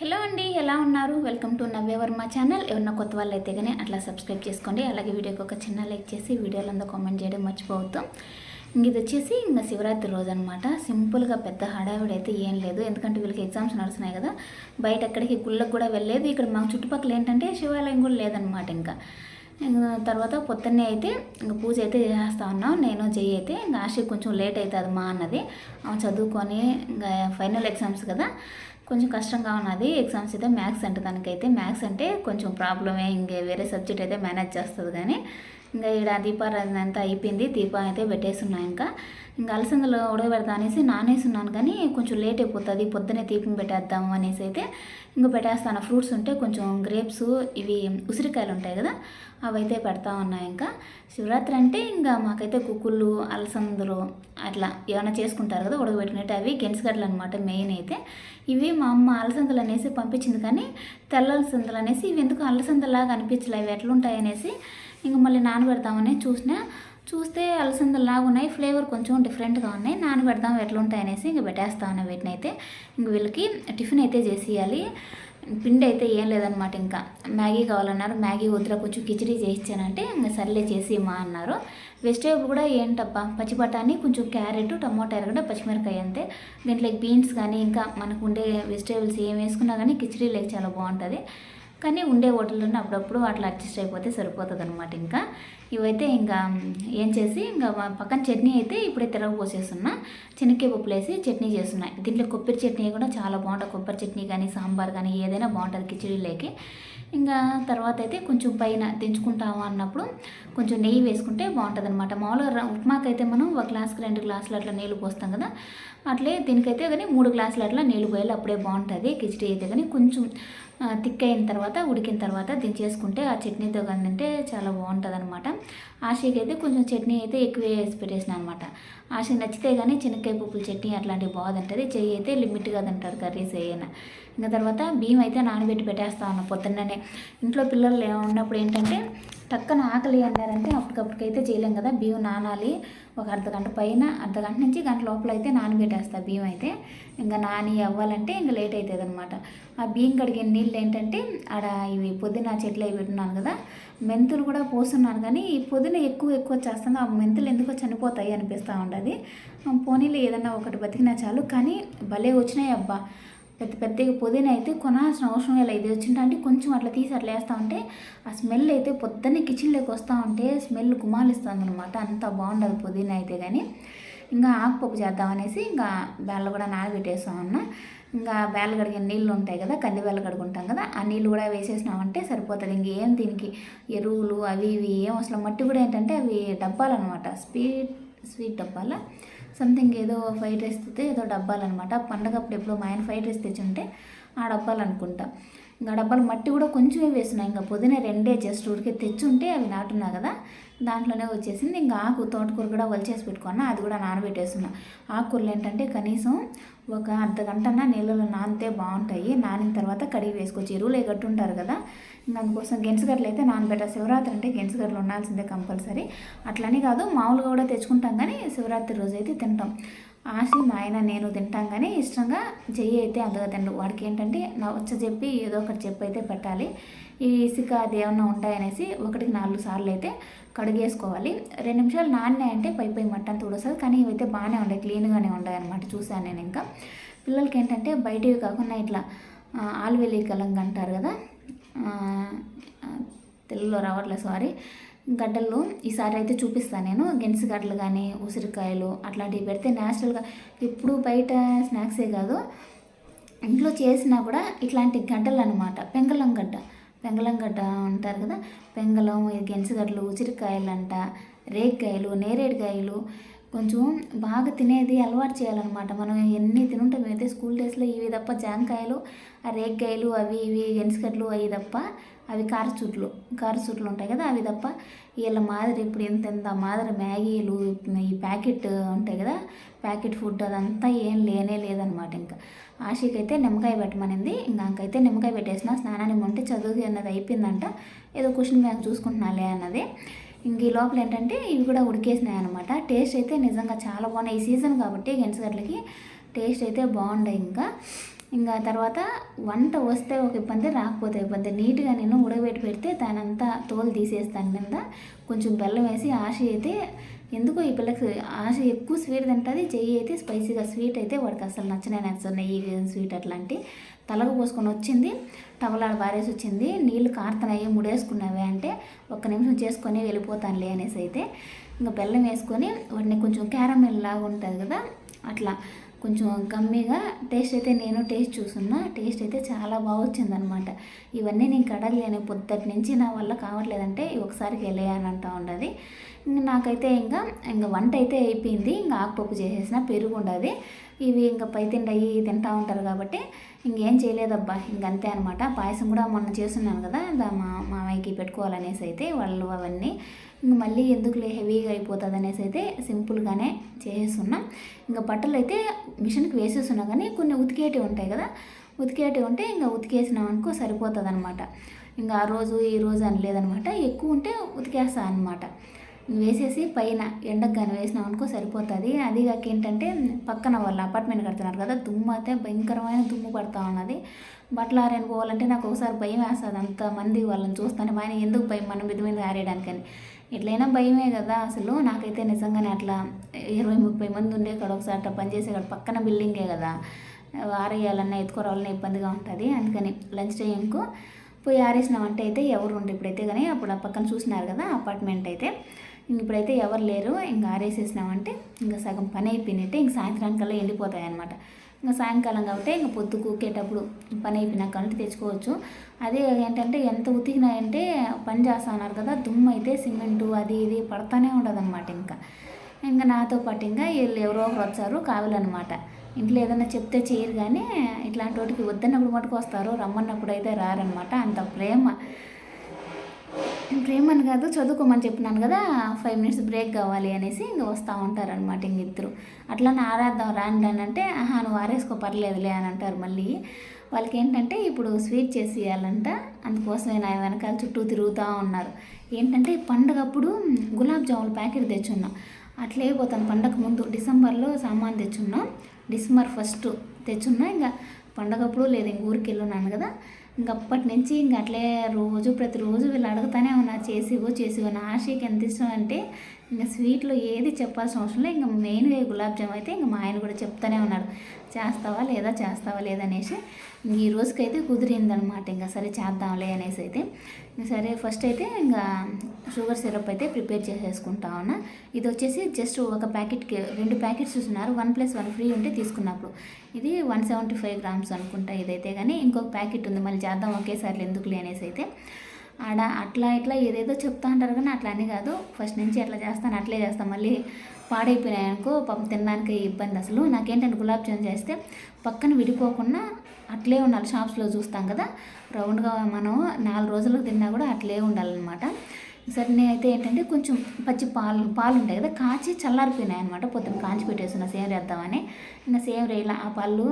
Hello అండి ఎలా ఉన్నారు? Welcome to Navya Varma channel. ఎవరన్నా కొత్త వాళ్ళు అయితే కానీ అట్లా సబ్స్క్రైబ్ చేసుకోండి. అలాగే వీడియోకి ఒక చిన్న లైక్ చేసి వీడియోలో అంతా కామెంట్ చేయడం మర్చిపోవద్దు. ఇంక ఇది వచ్చేసి ఇంకా శివరాత్రి రోజు అనమాట సింపుల్గా పెద్ద హడావిడి అయితే ఏం లేదు. ఎందుకంటే వీళ్ళకి ఎగ్జామ్స్ నడుస్తున్నాయి కదా. బయట ఎక్కడికి గుళ్ళకు కూడా వెళ్ళలేదు. ఇక్కడ మా చుట్టుపక్కల ఏంటంటే శివాలయం కూడా లేదనమాట ఇంకా. ఇంకా తర్వాత పొద్దున్నే అయితే ఇంకా పూజ అయితే చేస్తా ఉన్నాం. నేను చెయ్యి అయితే ఇంకా ఆశ కొంచెం లేట్ అవుతుంది మా అన్నది. చదువుకొని ఇంకా ఫైనల్ ఎగ్జామ్స్ కదా. కొంచెం కష్టంగా ఉన్నది. ఎగ్జామ్స్ అయితే మ్యాథ్స్ అంటే దానికైతే మ్యాథ్స్ అంటే కొంచెం ప్రాబ్లమే. ఇంకే వేరే సబ్జెక్ట్ అయితే మేనేజ్ చేస్తుంది కానీ ఇంకా ఇక్కడ దీపారాధన అంతా అయిపోయింది. దీపం అయితే పెట్టేస్తున్నాయి ఇంకా. ఇంకా అలసందలు ఉడకబెడతా అనేసి నానేస్తున్నాను కానీ కొంచెం లేట్ అయిపోతుంది. పొద్దునే దీపం పెట్టేద్దాము అనేసి అయితే ఇంకా పెట్టేస్తాను. ఫ్రూట్స్ ఉంటే కొంచెం గ్రేప్స్ ఇవి ఉసిరికాయలు ఉంటాయి కదా అవైతే పెడతా ఉన్నాయి ఇంకా. శివరాత్రి అంటే ఇంకా మాకైతే కుక్కుళ్ళు అలసందలు అట్లా ఏమైనా చేసుకుంటారు కదా ఉడకబెట్టినట్టు అవి గెంట్స్గడ్డలు అనమాట మెయిన్ అయితే. ఇవి మా అమ్మ అలసందలు అనేసి పంపించింది కానీ తెల్ల అలసందలు అనేసి ఇవి ఎందుకు అలసందలాగా అనిపించలే అవి ఎట్లుంటాయి అనేసి ఇంకా మళ్ళీ నానబెడదామని చూసిన చూస్తే అలసందలాగా ఉన్నాయి ఫ్లేవర్ కొంచెం డిఫరెంట్గా ఉన్నాయి. నానబెడదాం ఎట్లా ఉంటాయి అనేసి ఇంక పెట్టేస్తా ఉన్నాయి వీటిని అయితే. ఇంక వీళ్ళకి టిఫిన్ అయితే చేసి పిండి అయితే ఏం లేదనమాట ఇంకా. మ్యాగీ కావాలన్నారు. మ్యాగీ వద్దురా కొంచెం కిచడీ చేయించానంటే ఇంకా సర్లే చేసి మా అన్నారు. వెజిటేబుల్ కూడా ఏంటబ్బా పచ్చి బఠానీ కొంచెం క్యారెట్ టమోటా ఎరగడ పచ్చిమిరకాయ అంతే. దీంట్లో బీన్స్ కానీ ఇంకా మనకు ఉండే వెజిటేబుల్స్ ఏం వేసుకున్నా కానీ కిచడీ లేక చాలా బాగుంటుంది. కానీ ఉండే హోటల్లోనే అప్పుడప్పుడు అట్లా అడ్జస్ట్ అయిపోతే సరిపోతుంది అనమాట ఇంకా. ఇవైతే ఇంకా ఏం చేసి ఇంకా పక్కన చట్నీ అయితే ఇప్పుడే తిరగపోసేస్తున్నా చెనక్కాయ పప్పులు వేసి చట్నీ చేస్తున్నాయి దీంట్లో కొబ్బరి చట్నీ కూడా చాలా బాగుంటుంది. కొబ్బరి చట్నీ కానీ సాంబార్ కానీ ఏదైనా బాగుంటుంది కిచడీలోకి. ఇంకా తర్వాత అయితే కొంచెం పైన దించుకుంటాము అన్నప్పుడు కొంచెం నెయ్యి వేసుకుంటే బాగుంటుంది అనమాట మామూలుగా ఉప్మాకు ఉప్మాకైతే మనం ఒక గ్లాస్కి రెండు గ్లాసులు అట్లా నీళ్ళు పోస్తాం కదా. అట్లే దీనికైతే కానీ మూడు గ్లాసులు అట్లా నీళ్ళు పోయాలి. అప్పుడే బాగుంటుంది కిచడీ అయితే కానీ కొంచెం థిక్ అయిన తర్వాత ఉడికిన తర్వాత దించేసుకుంటే ఆ చట్నీతో కానీ తింటే చాలా బాగుంటుంది అనమాట ఆశకి అయితే కొంచెం చట్నీ అయితే ఎక్కువ వేసి పెట్టేసిన అనమాట ఆశకి నచ్చితే కానీ చెనక్కాయ పప్పుల చట్నీ అట్లాంటివి బాగుంటుంది చెయ్యి అయితే లిమిట్గా తింటుంది కర్రీస్ ఏమైనా ఇంకా తర్వాత బియ్యం అయితే నానబెట్టి పెట్టేస్తా ఉన్నా పొద్దున్ననే. ఇంట్లో పిల్లలు ఉన్నప్పుడు ఏంటంటే టక్కన ఆకలి అన్నారంటే అప్పటికప్పటికైతే చేయలేం కదా బియ్యం నానాలి. ఒక అర్ధగంట పైన అర్ధగంట నుంచి గంట లోపల అయితే నానబెట్టేస్తా బియ్యం అయితే. ఇంకా నాని అవ్వాలంటే ఇంకా లేట్ అవుతుంది అనమాట ఆ బియ్యం కడిగిన నీళ్ళు ఏంటంటే ఆడ ఇవి పుదీనా చెట్లు అవి పెట్టున్నాను కదా మెంతులు కూడా పోస్తున్నాను కానీ ఈ పుదీన ఎక్కువ ఎక్కువ చేస్తాను ఆ మెంతులు ఎందుకో చనిపోతాయి అనిపిస్తూ ఉంటుంది. పోనీలు ఏదన్నా ఒకటి బతికినా చాలు కానీ భలే వచ్చినాయి అబ్బా. పెద్ద పెద్దగా పుదీనా అయితే కొనాల్సిన అవసరం లేదు. ఇది వచ్చింటే అంటే కొంచెం అట్లా తీసి అట్లా వేస్తూ ఉంటే ఆ స్మెల్ అయితే పొద్దున్నే కిచెన్లోకి వస్తూ ఉంటే స్మెల్ గుమాలిస్తుంది అనమాట అంత బాగుండదు పుదీనా అయితే కానీ ఇంకా ఆకుపప్పు చేద్దాం అనేసి ఇంకా బేళ్ళు కూడా నానబెట్టేస్తాం అన్న ఇంకా బేళ్ళు కడిగిన నీళ్ళు ఉంటాయి కదా కంది బేళ్ళు కడుగుంటాం కదా ఆ నీళ్ళు కూడా వేసేసినామంటే సరిపోతుంది. ఇంకేం దీనికి ఎరువులు అవి ఇవి ఏం అసలు మట్టి కూడా ఏంటంటే అవి డబ్బాలన్నమాట. స్వీట్ స్వీట్ డబ్బాల? సంథింగ్ ఏదో ఫ్రైడ్ రైస్ తెస్తే ఏదో డబ్బాలన్నమాట. పండగప్పుడు ఎప్పుడో మా ఆయన ఫ్రైడ్ రైస్ తెచ్చుంటే ఆ డబ్బాలు అనుకుంటా ఇంకా డబ్బాలు మట్టి కూడా కొంచెమే వేస్తున్నాయి. ఇంకా పొద్దున రెండే జస్ట్ ఊరికే తెచ్చుంటే అవి నాటున్నా కదా దాంట్లోనే వచ్చేసింది. ఇంకా ఆకు తోటకూర కూడా వలిచేసి పెట్టుకున్నా అది కూడా నానబెట్టేస్తున్నా. ఆకుకూరలు ఏంటంటే కనీసం ఒక అర్ధ గంటన్నా నీళ్ళలో నానితే బాగుంటాయి. నానిన తర్వాత కడిగి వేసుకోవచ్చు. ఎరువులు ఎగట్టుంటారు కదా అందుకోసం గెంచుగడ్డలు అయితే నానబెట్ట శివరాత్రి అంటే గెంచుగడ్డలు ఉండాల్సిందే కంపల్సరీ. అట్లని కాదు మామూలుగా కూడా తెచ్చుకుంటాం కానీ శివరాత్రి రోజు అయితే తింటాం. ఆశి మా ఆయన నేను తింటాం కానీ ఇష్టంగా చెయ్యి అయితే అంతగా తిండు వాడికి ఏంటంటే నా వచ్చ చెప్పి ఏదో ఒకటి చెప్పి అయితే పెట్టాలి. ఈ ఇసుక అది ఏమన్నా ఉంటాయనేసి ఒకటికి నాలుగు సార్లు అయితే కడిగేసుకోవాలి. రెండు నిమిషాలు నాన్నాయంటే పై పై మట్టంతా తుడస్తుంది కానీ ఇవైతే బాగానే ఉండే క్లీన్గానే ఉండాయి అనమాట చూశాను నేను ఇంకా. పిల్లలకి ఏంటంటే బయటవి కాకుండా ఇట్లా ఆ, ఆలువెల్లి కలంగా అంటారు కదా తెలుగులో రావట్లేదు సారీ గడ్డలు ఈసారి అయితే చూపిస్తాను నేను. గెంట్స్ గడ్డలు కానీ ఉసిరికాయలు అట్లాంటివి పెడితే న్యాచురల్గా ఇప్పుడు బయట స్నాక్సే కాదు. ఇంట్లో చేసినా కూడా ఇట్లాంటి గడ్డలు అనమాట పెంగళం గడ్డ. పెంగళం గడ్డ అంటారు కదా. పెంగళం ఈ ఉసిరికాయలు అంట రేగికాయలు నేరేడుకాయలు కొంచెం బాగా తినేది అలవాటు చేయాలన్నమాట. మనం ఎన్ని తినుంటాం అయితే స్కూల్ డేస్లో ఇవి తప్ప జాంకాయలు ఆ రేగ్గాయలు అవి ఇవి గెంచగడ్డలు అవి తప్ప అవి కారచుట్లు కారచుట్లు ఉంటాయి కదా అవి తప్ప వీళ్ళ మాదిరి ఇప్పుడు ఎంత ఎంత మాదిరి మ్యాగీలు ఈ ప్యాకెట్ ఉంటాయి కదా ప్యాకెట్ ఫుడ్ అదంతా ఏం లేనే లేదనమాట ఇంకా. ఆశకైతే నిమ్మకాయ పెట్టమనింది. ఇంకా నిమ్మకాయ పెట్టేసిన స్నానానికి ఉంటే చదువు అన్నది అయిపోయిందంట. ఏదో క్వశ్చన్ బ్యాంక్ చూసుకుంటున్నాలే అన్నది. ఇంక ఈ లోపల ఏంటంటే ఇవి కూడా ఉడికేసినాయి అనమాట టేస్ట్ అయితే నిజంగా చాలా బాగున్నాయి. ఈ సీజన్ కాబట్టి గెంచగడ్లకి టేస్ట్ అయితే బాగుండే ఇంకా. ఇంకా తర్వాత వంట వస్తే ఒక ఇబ్బంది రాకపోతే ఇబ్బంది. నీట్గా నేను ఉడకబెట్టి పెడితే దానంతా తోలు తీసేస్తాను కింద. కొంచెం బెల్లం వేసి ఆశ అయితే ఎందుకో ఈ పిల్లకి ఆశ ఎక్కువ స్వీట్ తింటుంది చెయ్యి అయితే స్పైసీగా స్వీట్ అయితే వాడికి అసలు నచ్చనే నచ్చదు. నెయ్యి స్వీట్ అట్లాంటి. తలకు పోసుకొని వచ్చింది టవలాడ వారేసి వచ్చింది. నీళ్ళు కారుతున్నాయి ముడేసుకున్నావే అంటే ఒక్క నిమిషం చేసుకొని వెళ్ళిపోతానులే అనేసి అయితే ఇంకా బెల్లం వేసుకొని వాటిని కొంచెం క్యారమెల్ లాగా ఉంటుంది కదా అట్లా. కొంచెం గమ్మీగా టేస్ట్ అయితే నేను టేస్ట్ చూసున్నా టేస్ట్ అయితే చాలా బాగా వచ్చిందనమాట ఇవన్నీ నేను కడగలేను పొద్దుటి నుంచి నా వల్ల కావట్లేదంటే ఒకసారికి వెళ్ళాయని అంటూ ఉండదు. నాకైతే ఇంకా ఇంకా వంట అయితే అయిపోయింది. ఇంకా ఆకుపప్పు చేసేసిన పెరుగు ఉండదు. ఇవి ఇంకా పై తిండయి తింటూ ఉంటారు కాబట్టి ఇంకేం చేయలేదబ్బా. ఇంకంతే అనమాట పాయసం కూడా మొన్న చేస్తున్నాను కదా దా మా మామయ్యకి పెట్టుకోవాలనేసి అయితే వాళ్ళు అవన్నీ ఇంక మళ్ళీ ఎందుకులే హెవీగా అయిపోతుంది అనేసి అయితే సింపుల్గానే చేసేస్తున్నాం ఇంకా బట్టలు అయితే మిషన్కి వేసేస్తున్నా కానీ కొన్ని ఉతికేటివి ఉంటాయి కదా ఉతికేటివి ఉంటే ఇంకా ఉతికేసినాం అనుకో సరిపోతుంది అనమాట ఇంకా ఆ రోజు ఈ రోజు అని లేదనమాట ఎక్కువ ఉంటే ఉతికేస్తా అనమాట వేసేసి పైన ఎండకు కానీ వేసినాం అనుకో సరిపోతుంది. అది కాక ఏంటంటే పక్కన వాళ్ళు అపార్ట్మెంట్ కడుతున్నారు కదా దుమ్ము అయితే భయంకరమైన దుమ్ము పడతా ఉన్నది. బట్టలు ఆరేని పోవాలంటే నాకు ఒకసారి భయం వేస్తుంది అంతమంది వాళ్ళని చూస్తాను ఆయన ఎందుకు భయం మనం మీద మీద ఆరేయడానికని. ఎట్లయినా భయమే కదా అసలు. నాకైతే నిజంగానే అట్లా ఇరవై ముప్పై మంది ఉండే కాడ ఒకసారి అట్లా పనిచేసే కాడ పక్కన బిల్డింగే కదా. ఆరేయాలన్నా ఎత్తుకోరాలన్నా ఇబ్బందిగా ఉంటుంది. అందుకని లంచ్ టైంకు పోయి ఆరేసినామంటే అయితే ఎవరు ఉండే ఇప్పుడైతే కానీ అప్పుడు ఆ పక్కన చూసినారు కదా అపార్ట్మెంట్ అయితే. ఇప్పుడైతే ఎవరు లేరు. ఇంకా ఆరేసేసినామంటే ఇంకా సగం పని అయిపోయినట్టే. ఇంక సాయంత్రానికల్లా ఎండిపోతాయి అనమాట ఇంకా సాయంకాలం కాబట్టి ఇంకా పొద్దు కూకేటప్పుడు పని అయిపోయినాక అంటే తెచ్చుకోవచ్చు. అదే ఏంటంటే ఎంత ఉతికినాయంటే పని చేస్తా అన్నారు కదా దుమ్ము అయితే సిమెంటు అది ఇది పడతానే ఉండదు అనమాట ఇంకా. ఇంకా నాతో పాటు ఇంకా వీళ్ళు ఎవరో ఒకరు వచ్చారు కావాలన్నమాట. ఇంట్లో ఏదైనా చెప్తే చేయరు కానీ ఇట్లాంటి వాటికి వద్దన్నప్పుడు మటుకు వస్తారు రమ్మన్నప్పుడు అయితే రారనమాట అంత ప్రేమ. ఇంకేమని కాదు చదువుకోమని చెప్పినాను కదా ఫైవ్ మినిట్స్ బ్రేక్ కావాలి అనేసి ఇంక వస్తూ ఉంటారనమాట ఇంక ఇద్దరు. అట్లానే ఆరాధం రాండి అని అంటే ఆహా నువ్వు ఆరేసుకో పర్లేదులే అని అంటారు మళ్ళీ. వాళ్ళకి ఏంటంటే ఇప్పుడు స్వీట్ చేసి ఇవ్వాలంట అందుకోసమే నా వెనకాల చుట్టూ తిరుగుతూ ఉన్నారు. ఏంటంటే పండగప్పుడు గులాబ్ జామున్ ప్యాకెట్ తెచ్చున్నాం. అట్లే పోతాను పండగ ముందు డిసెంబర్లో సామాన్ తెచ్చున్నాం. డిసెంబర్ ఫస్ట్ తెచ్చున్నా ఇంకా పండగప్పుడు లేదు ఇంక ఊరికి వెళ్ళున్నాను కదా. ఇంక అప్పటి నుంచి ఇంక అట్లే రోజు ప్రతిరోజు వీళ్ళు అడుగుతానే ఉన్నారు చేసివో చేసివో నా ఆశకి ఎంత ఇష్టం అంటే ఇంకా స్వీట్లో ఏది చెప్పాల్సిన అవసరం లేదు ఇంకా మెయిన్గా గులాబ్ జామ్ అయితే ఇంకా మా ఆయన కూడా చెప్తానే ఉన్నాడు. చేస్తావా లేదా చేస్తావా లేదనేసి ఈ రోజుకైతే కుదిరిందనమాట. ఇంకా సరే చేద్దాంలే అనేసి అయితే సరే ఫస్ట్ అయితే ఇంకా షుగర్ సిరప్ అయితే ప్రిపేర్ చేసేసుకుంటా ఉన్నా. ఇది వచ్చేసి జస్ట్ ఒక ప్యాకెట్కి రెండు ప్యాకెట్స్ చూస్తున్నారు వన్ ప్లస్ వన్ ఫ్రీ ఉంటే తీసుకున్నప్పుడు. ఇది వన్ సెవెంటీ ఫైవ్ గ్రామ్స్ అనుకుంటా ఇదైతే కానీ ఇంకొక ప్యాకెట్ ఉంది. మళ్ళీ చేద్దాం ఒకేసారి ఎందుకు లేనేసి అయితే. ఆడ అట్లా ఇట్లా ఏదేదో చెప్తా అంటారు కానీ అట్లా అని కాదు. ఫస్ట్ నుంచి అట్లా చేస్తాను అట్లే చేస్తాను మళ్ళీ పాడైపోయినాయి అనుకో పాపం తినడానికి ఇబ్బంది అసలు. నాకేంటంటే గులాబ్ జామ్ చేస్తే పక్కన విడిపోకుండా అట్లే ఉండాలి. షాప్స్లో చూస్తాం కదా. రౌండ్గా మనం నాలుగు రోజులకు తిన్నా కూడా అట్లే ఉండాలన్నమాట. సరే నేనైతే ఏంటంటే కొంచెం పచ్చి పాలు పాలు ఉంటాయి కదా కాచి చల్లారిపోయినాయి అనమాట పొద్దున్న కాంచి పెట్టేస్తున్న సేమ్ వేద్దామని. ఇంకా సేమ్ రేలా ఆ పాలు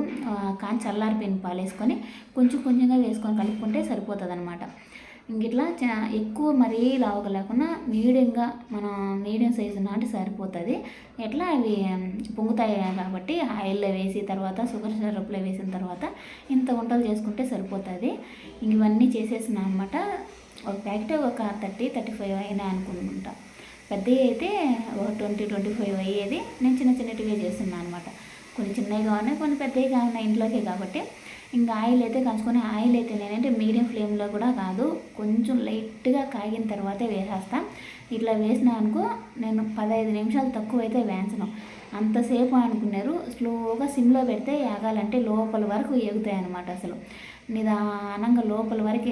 కాంచి చల్లారిపోయిన పాలు వేసుకొని కొంచెం కొంచెంగా వేసుకొని కలుపుకుంటే సరిపోతుంది అనమాట ఇంక ఇట్లా చా- ఎక్కువ మరీ లావుగా లేకుండా మీడియంగా మనం మీడియం సైజు నాటి సరిపోతుంది. ఎట్లా అవి పొంగుతాయి కాబట్టి ఆయిల్లో వేసి తర్వాత షుగర్ సిరప్లో వేసిన తర్వాత ఇంత వంటలు చేసుకుంటే సరిపోతుంది. ఇవన్నీ చేసేసిన అనమాట ఒక ప్యాకెట్ ఒక థర్టీ థర్టీ ఫైవ్ అయినా అనుకుంటా. పెద్దవి అయితే ఒక ట్వంటీ ట్వంటీ ఫైవ్ అయ్యేది. నేను చిన్న చిన్నటివే చేస్తున్నాను అనమాట కొన్ని చిన్నవి కావున్నాయి కొన్ని పెద్దవి కావాలి ఇంట్లోకే కాబట్టి. ఇంకా ఆయిల్ అయితే కాచుకొని ఆయిల్ అయితే నేనంటే మీడియం ఫ్లేమ్లో కూడా కాదు. కొంచెం లైట్గా కాగిన తర్వాతే వేసేస్తాను ఇట్లా వేసినా అనుకో నేను పదహైదు నిమిషాలు తక్కువ అయితే వేయించను అంతసేపు అనుకున్నారు. స్లోగా సిమ్లో పెడితే ఏగాలంటే లోపల వరకు ఎగుతాయి అనమాట అసలు. నిదానంగా లోపల వరకు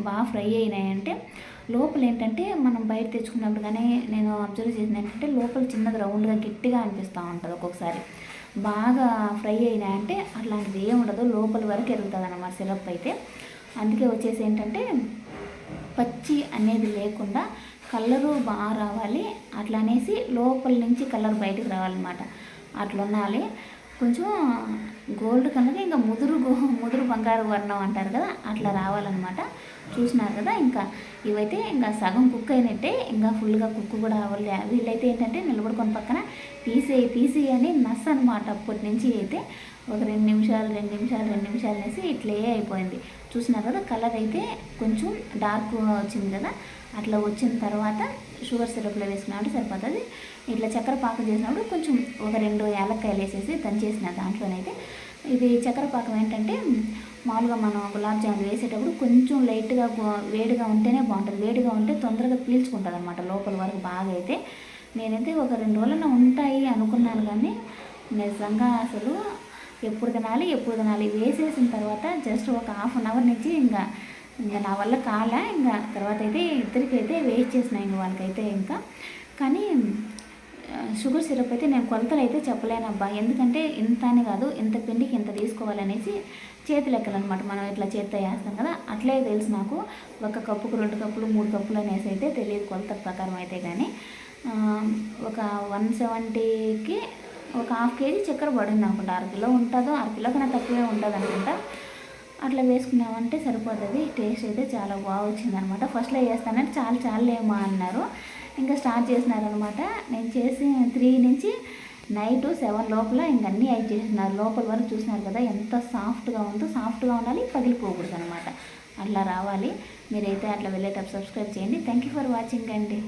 బాగా ఫ్రై అయినాయంటే లోపల ఏంటంటే మనం బయట తెచ్చుకున్నప్పుడు కానీ నేను అబ్జర్వ్ చేసిన ఏంటంటే లోపల చిన్నది రౌండ్గా గట్టిగా అనిపిస్తూ ఉంటుంది ఒక్కొక్కసారి. బాగా ఫ్రై అయినాయంటే అట్లాంటిది ఏం ఉండదు. లోపల వరకు ఎరుగుతుంది అనమాట సిరప్ అయితే. అందుకే వచ్చేసి ఏంటంటే పచ్చి అనేది లేకుండా కలరు బాగా రావాలి. అట్లా అనేసి లోపల నుంచి కలర్ బయటకు రావాలన్నమాట. అట్లా ఉండాలి కొంచెం గోల్డ్ కనుక ఇంకా ముదురు ముదురు బంగారు వర్ణం అంటారు కదా అట్లా రావాలన్నమాట. చూసినారు కదా ఇంకా. ఇవైతే ఇంకా సగం కుక్ అయినట్టే ఇంకా ఫుల్గా కుక్ కూడా అవ్వలే. వీళ్ళైతే ఏంటంటే నిలబడుకొని పక్కన తీసేయి తీసేయి అని నస్ అనమాట అప్పటి నుంచి అయితే. ఒక రెండు నిమిషాలు రెండు నిమిషాలు రెండు నిమిషాలు అనేసి ఇట్లే అయిపోయింది. చూసినారు కదా కలర్ అయితే కొంచెం డార్క్ వచ్చింది కదా అట్లా వచ్చిన తర్వాత షుగర్ సిరప్లో వేసుకున్నామంటే సరిపోతుంది. ఇట్లా చక్కెర పాకం చేసినప్పుడు కొంచెం ఒక రెండు యాలక్కాయలు వేసేసి దంచేసిన దాంట్లోనైతే ఇది చక్కెర పాకం ఏంటంటే మామూలుగా మనం గులాబ్ జామున్ వేసేటప్పుడు కొంచెం లైట్గా వేడిగా ఉంటేనే బాగుంటుంది. వేడిగా ఉంటే తొందరగా పీల్చుకుంటుంది అనమాట లోపల వరకు బాగా అయితే నేనైతే ఒక రెండు రోజులన ఉంటాయి అనుకున్నాను కానీ నిజంగా అసలు ఎప్పుడు తినాలి ఎప్పుడు తినాలి వేసేసిన తర్వాత జస్ట్ ఒక హాఫ్ అన్ అవర్ నుంచి ఇంకా ఇంకా నా వల్ల కాలే ఇంకా తర్వాత అయితే ఇద్దరికైతే వేస్ట్ చేసిన ఇంక వాళ్ళకైతే ఇంకా. కానీ షుగర్ సిరప్ అయితే నేను కొలతలు అయితే చెప్పలేనబ్బా ఎందుకంటే ఇంత అని కాదు ఇంత పిండికి ఇంత తీసుకోవాలనేసి చేతి లెక్కలనమాట మనం ఇట్లా చేత్తో వేస్తాం కదా అట్లే తెలుసు నాకు. ఒక కప్పుకు రెండు కప్పులు మూడు కప్పులు అనేసి అయితే తెలియదు కొలత ప్రకారం అయితే కానీ. ఒక వన్ సెవెంటీకి ఒక హాఫ్ కేజీ చక్కెర పడింది అనుకుంటా. అర కిలో ఉంటుందో అరకిలో కన్నా తక్కువే ఉంటుంది అనుకుంటా అట్లా వేసుకున్నామంటే సరిపోతుంది. టేస్ట్ అయితే చాలా బాగా వచ్చిందనమాట. ఫస్ట్లో వేస్తానంటే చాలా చాలేమా అన్నారు. ఇంకా స్టార్ట్ చేసినారనమాట. నేను చేసి త్రీ నుంచి నైట్ సెవెన్ లోపల ఇంక అన్నీ అయి చేసినారు. లోపల వరకు చూసినారు కదా ఎంత సాఫ్ట్గా ఉందో సాఫ్ట్గా ఉండాలి పగిలిపోకూడదు అనమాట అట్లా రావాలి. మీరైతే అట్లా వెళ్ళేటప్పుడు సబ్స్క్రైబ్ చేయండి. థ్యాంక్ యూ ఫర్ వాచింగ్ అండి.